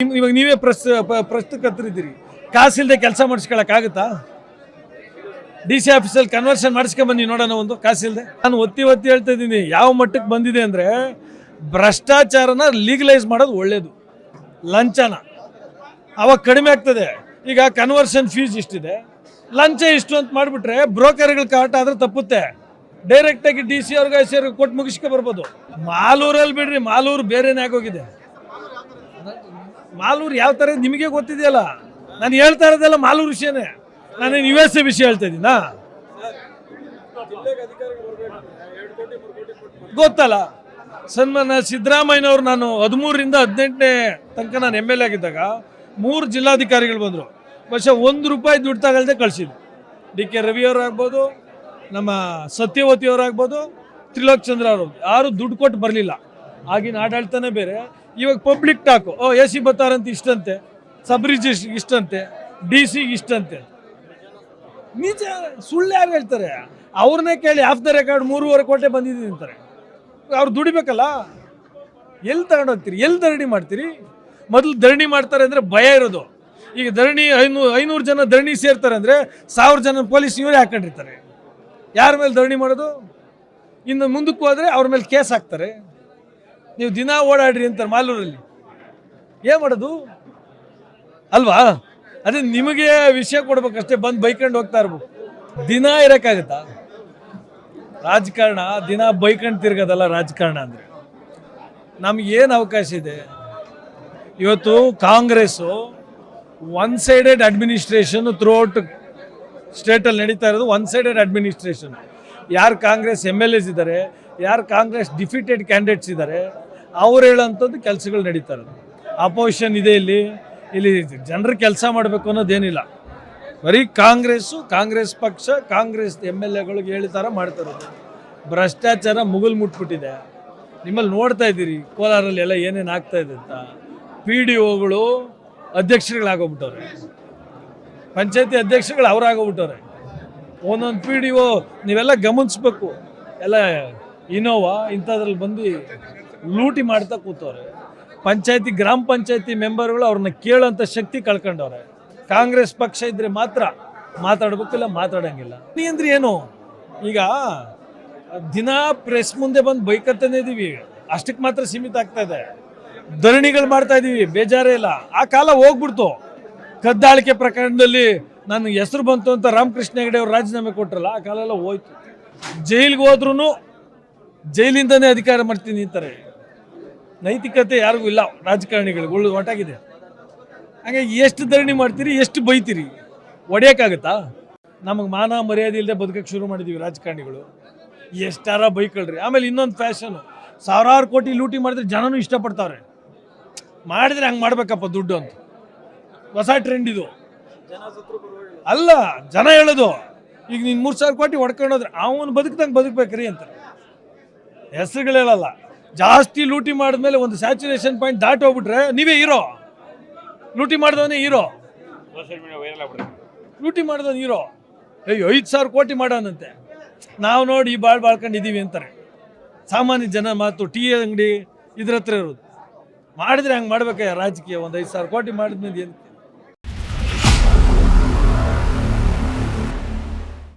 ಇವಾಗ ನೀವೇ ಪ್ರಸ್ ಪ- ಪ್ರಸ್ತುತ ಕತ್ತಿರಿದ್ದೀರಿ ಕಾಸಿಲ್ದೆ ಕೆಲಸ ಮಾಡಿಸ್ಕೊಳಕ್ಕಾಗುತ್ತಾ ಡಿ ಸಿ ಆಫೀಸಲ್ಲಿ ಕನ್ವರ್ಷನ್ ಮಾಡಿಸ್ಕೊಂಬನ್ನಿ ನೋಡೋಣ ಒಂದು ಕಾಸಿಲ್ದೆ. ನಾನು ಒತ್ತಿ ಒತ್ತಿ ಹೇಳ್ತಾ ಇದ್ದೀನಿ, ಯಾವ ಮಟ್ಟಕ್ಕೆ ಬಂದಿದೆ ಅಂದರೆ ಭ್ರಷ್ಟಾಚಾರನ ಲೀಗಲೈಸ್ ಮಾಡೋದು ಒಳ್ಳೇದು. ಲಂಚನ. ಅವಾಗ ಕಡಿಮೆ ಆಗ್ತದೆ. ಈಗ ಕನ್ವರ್ಷನ್ ಫೀಸ್ ಇಷ್ಟಿದೆ. ಲಂಚ ಇಷ್ಟು ಅಂತ ಮಾಡಿಬಿಟ್ರೆ ಬ್ರೋಕರ್ಗಳು ಕಾಟ ಆದ್ರೆ ತಪ್ಪುತ್ತೆ. ಡೈರೆಕ್ಟಾಗಿ ಡಿ ಸಿ ಅವ್ರಿಗೆ ಐ ಸಿ ಅವ್ರಿಗೆ ಕೊಟ್ಟು ಮುಗಿಸ್ಕೊ ಬರ್ಬೋದು. ಮಾಲೂರಲ್ಲಿ ಬಿಡ್ರಿ, ಮಾಲೂರು ಬೇರೆನೇ ಆಗೋಗಿದೆ. ಮಾಲೂರು ಯಾವ ಥರ ನಿಮಗೆ ಗೊತ್ತಿದೆಯಲ್ಲ? ನಾನು ಹೇಳ್ತಾ ಇರೋದೆಲ್ಲ ಮಾಲೂರು ವಿಷಯನೇ. ನಾನು ಯು ಎಸ್ ವಿಷಯ ಹೇಳ್ತಾ ಇದ್ದೀನಾ? ಗೊತ್ತಲ್ಲ. ಸನ್ಮಾನ ಸಿದ್ದರಾಮಯ್ಯನವ್ರು ನಾನು ಹದಿಮೂರರಿಂದ ಹದಿನೆಂಟನೇ ತನಕ ನಾನು ಎಂ ಎಲ್ ಎ ಆಗಿದ್ದಾಗ ಮೂರು ಜಿಲ್ಲಾಧಿಕಾರಿಗಳು ಬಂದರು. ಬಹುಶಃ ಒಂದು ರೂಪಾಯಿ ದುಡ್ಡು ತಗೊಳ್ದೆ ಕಳಿಸಿದ್ರು. ಡಿ ಕೆ ರವಿಯವರಾಗ್ಬೋದು ನಮ್ಮ ಸತ್ಯವತಿಯವರಾಗ್ಬೋದು ತ್ರಿಲೋಕ್ ಚಂದ್ರ ಅವರು ಯಾರು ದುಡ್ಡು ಕೊಟ್ಟು ಬರಲಿಲ್ಲ. ಆಗಿನ ಆಡಳಿತನೇ ಬೇರೆ. ಇವಾಗ public talk, O, A C ಅಂತ ಇಷ್ಟಂತೆ ಸಬ್ ರಿಜಿಸ್ಟ್ರಿಗೆ ಇಷ್ಟಂತೆ, ಡಿ ಸಿಗೆ ಇಷ್ಟಂತೆ. ನಿಜ, ಸುಳ್ಳು ಯಾರು ಹೇಳ್ತಾರೆ? ಅವ್ರನ್ನೇ ಕೇಳಿ ಆಫ್ ದ ರೆಕಾರ್ಡ್ ಮೂರುವರೆ ಕೋಟೆ ಬಂದಿದ್ದೀನಿ ಅಂತಾರೆ. ಅವ್ರು ದುಡಿಬೇಕಲ್ಲ? ಎಲ್ಲಿ ತಗೊಂಡು ಹೋಗ್ತೀರಿ? ಎಲ್ಲಿ ಧರಣಿ ಮಾಡ್ತೀರಿ? ಮೊದಲು ಧರಣಿ ಮಾಡ್ತಾರೆ ಅಂದರೆ ಭಯ ಇರೋದು. ಈಗ ಧರಣಿ ಐನೂರು ಐನೂರು ಜನ ಧರಣಿ ಸೇರ್ತಾರೆ ಅಂದರೆ ಸಾವಿರ ಜನ ಪೊಲೀಸ್ ಇವರೇ ಹಾಕೊಂಡಿರ್ತಾರೆ. ಯಾರ ಮೇಲೆ ಧರಣಿ ಮಾಡೋದು? ಇನ್ನು ಮುಂದಕ್ಕೆ ಹೋದರೆ ಅವ್ರ ಮೇಲೆ ಕೇಸ್ ಹಾಕ್ತಾರೆ. ನೀವು ದಿನ ಓಡಾಡ್ರಿ ಅಂತಾರೆ ಮಾಲೂರಲ್ಲಿ. ಏನು ಮಾಡೋದು? ಅಲ್ವಾ? ಅದೇ ನಿಮಗೆ ವಿಷಯ ಕೊಡ್ಬೇಕಷ್ಟೇ, ಬಂದು ಬೈಕಂಡು ಹೋಗ್ತಾ ಇರ್ಬೇಕು. ದಿನ ಇರೋಕ್ಕಾಗತ್ತಾ? ರಾಜಕಾರಣ, ದಿನ ಬೈಕೊಂಡು ತಿರ್ಗೋದಲ್ಲ ರಾಜಕಾರಣ ಅಂದರೆ. ನಮ್ಗೆ ಏನು ಅವಕಾಶ ಇದೆ? ಇವತ್ತು Congress one sided administration throughout ಸ್ಟೇಟಲ್ಲಿ ನಡೀತಾ ಇರೋದು ಒನ್ ಸೈಡೆಡ್ ಅಡ್ಮಿನಿಸ್ಟ್ರೇಷನ್ ಯಾರು ಕಾಂಗ್ರೆಸ್ ಎಂ ಎಲ್ ಎಸ್ ಇದ್ದಾರೆ, ಯಾರು ಕಾಂಗ್ರೆಸ್ ಡಿಫಿಟೆಡ್ ಕ್ಯಾಂಡಿಡೇಟ್ಸ್ ಇದ್ದಾರೆ ಅವ್ರು ಹೇಳೋಂಥದ್ದು ಕೆಲಸಗಳು ನಡೀತಾ ಅಪೋಸಿಷನ್ ಇದೆ ಇಲ್ಲಿ. ಇಲ್ಲಿ ಜನರು ಕೆಲಸ ಮಾಡಬೇಕು ಅನ್ನೋದೇನಿಲ್ಲ. ಬರೀ ಕಾಂಗ್ರೆಸ್ಸು, ಕಾಂಗ್ರೆಸ್ ಪಕ್ಷ, ಕಾಂಗ್ರೆಸ್ ಎಂ ಎಲ್ ಎಗಳಿಗೆ ಹೇಳಿ ಮಾಡ್ತಾರೆ ಮಾಡ್ತಾ ಭ್ರಷ್ಟಾಚಾರ ಮುಗುಲ್ ಮುಟ್ಬಿಟ್ಟಿದೆ. ನಿಮ್ಮಲ್ಲಿ ನೋಡ್ತಾ ಇದ್ದೀರಿ ಕೋಲಾರಲ್ಲಿ ಎಲ್ಲ ಏನೇನು ಆಗ್ತಾ ಇದೆ ಅಂತ. ಪಿ ಡಿ ಒಗಳು ಅಧ್ಯಕ್ಷರುಗಳಾಗೋಗ್ಬಿಟ್ಟವ್ರೆ. ಪಂಚಾಯತಿ ಅಧ್ಯಕ್ಷರುಗಳು ಅವರಾಗೋಗ್ಬಿಟ್ಟವ್ರೆ. ಒಂದೊಂದು ಪಿ ಡಿ ಒ, ನೀವೆಲ್ಲ ಗಮನಿಸ್ಬೇಕು. ಎಲ್ಲ ಇನೋವಾ ಇಂಥದ್ರಲ್ಲಿ ಬಂದು ಲೂಟಿ ಮಾಡ್ತಾ ಕೂತವ್ರೆ. ಪಂಚಾಯತಿ, ಗ್ರಾಮ ಪಂಚಾಯತಿ ಮೆಂಬರ್ಗಳು ಅವ್ರನ್ನ ಕೇಳೋಂಥ ಶಕ್ತಿ ಕಳ್ಕೊಂಡವ್ರೆ. ಕಾಂಗ್ರೆಸ್ ಪಕ್ಷ ಇದ್ರೆ ಮಾತ್ರ ಮಾತಾಡ್ಬೇಕಿಲ್ಲ ಮಾತಾಡಂಗಿಲ್ಲ. ನೀ ಅಂದ್ರೆ ಏನು? ಈಗ ದಿನ ಪ್ರೆಸ್ ಮುಂದೆ ಬಂದು ಬೈಕತ್ತಾನೆ ಇದೀವಿ. ಅಷ್ಟಕ್ಕೆ ಮಾತ್ರ ಸೀಮಿತ ಆಗ್ತಾ ಇದೆ. ಧರಣಿಗಳು ಮಾಡ್ತಾ ಇದೀವಿ, ಬೇಜಾರೇ ಇಲ್ಲ. ಆ ಕಾಲ ಹೋಗ್ಬಿಡ್ತು. ಕದ್ದಾಳಿಕೆ ಪ್ರಕರಣದಲ್ಲಿ ನನ್ನ ಹೆಸರು ಬಂತು ಅಂತ ರಾಮಕೃಷ್ಣ ಹೆಗಡೆ ಅವರು ರಾಜೀನಾಮೆ ಕೊಟ್ರಲ್ಲ, ಆ ಕಾಲ ಎಲ್ಲ ಹೋಯ್ತು. ಜೈಲಿಗೆ ಹೋದ್ರೂ ಜೈಲಿಂದನೇ ಅಧಿಕಾರ ಮಾಡ್ತೀನಿ ಅಂತಾರೆ. ನೈತಿಕತೆ ಯಾರಿಗೂ ಇಲ್ಲ. ರಾಜಕಾರಣಿಗಳಿಗೆ ಒಳ್ಳೆ ಒಟ್ಟಾಗಿದೆ. ಹಾಗಾಗಿ ಎಷ್ಟು ಧರಣಿ ಮಾಡ್ತೀರಿ, ಎಷ್ಟು ಬೈತೀರಿ? ಒಡೆಯೋಕ್ಕಾಗತ್ತಾ? ನಮಗೆ ಮಾನ ಮರ್ಯಾದೆ ಇಲ್ಲದೆ ಬದುಕಕ್ಕೆ ಶುರು ಮಾಡಿದ್ದೀವಿ ರಾಜಕಾರಣಿಗಳು. ಎಷ್ಟಾರ ಬೈಕಳ್ರಿ. ಆಮೇಲೆ ಇನ್ನೊಂದು ಫ್ಯಾಷನು ಸಾವಿರಾರು ಕೋಟಿ ಲೂಟಿ ಮಾಡಿದ್ರೆ ಜನನೂ ಇಷ್ಟಪಡ್ತಾವ್ರೆ. ಮಾಡಿದ್ರೆ ಹಂಗೆ ಮಾಡ್ಬೇಕಪ್ಪ ದುಡ್ಡು ಅಂತ. ಹೊಸ ಟ್ರೆಂಡ್ ಇದು. ಅಲ್ಲ, ಜನ ಹೇಳೋದು, ಈಗ ನೀನು ಮೂರು ಸಾವಿರ ಕೋಟಿ ಹೊಡ್ಕೊಂಡೋದ್ರೆ ಅವನು ಬದುಕ್ದಂಗೆ ಬದುಕ್ಬೇಕ್ರಿ ಅಂತ. ಹೆಸರುಗಳು ಹೇಳಲ್ಲ ಜಾಸ್ತಿ ಲೂಟಿ ಮಾಡಿದ್ಮೇಲೆ ಒಂದು ಸ್ಯಾಚುರೇಷನ್ ಪಾಯಿಂಟ್ ದಾಟಿ ಹೋಗ್ಬಿಟ್ರೆ ನೀವೇ ಹೀರೋ. ಲೂಟಿ ಮಾಡಿದವನೇ ಹೀರೋ. ಲೂಟಿ ಮಾಡಿದವನು ಹೀರೋ. ಅಯ್ಯೋ ಐದು ಸಾವಿರ ಕೋಟಿ ಮಾಡೋನಂತೆ ನಾವು ನೋಡಿ ಬಾಳ್ ಬಾಳ್ಕೊಂಡಿದ್ದೀವಿ ಅಂತಾರೆ. ಸಾಮಾನ್ಯ ಜನ ಮಾತು ಟೀ ಅಂಗಡಿ ಇದ್ರ ಹತ್ರ ಇರೋದು. ಮಾಡಿದ್ರೆ ಹಂಗೆ ಮಾಡ್ಬೇಕಾ ರಾಜಕೀಯ? ಒಂದು ಐದು ಸಾವಿರ ಕೋಟಿ ಮಾಡಿದ್ಮೇಲೆ ಏನು?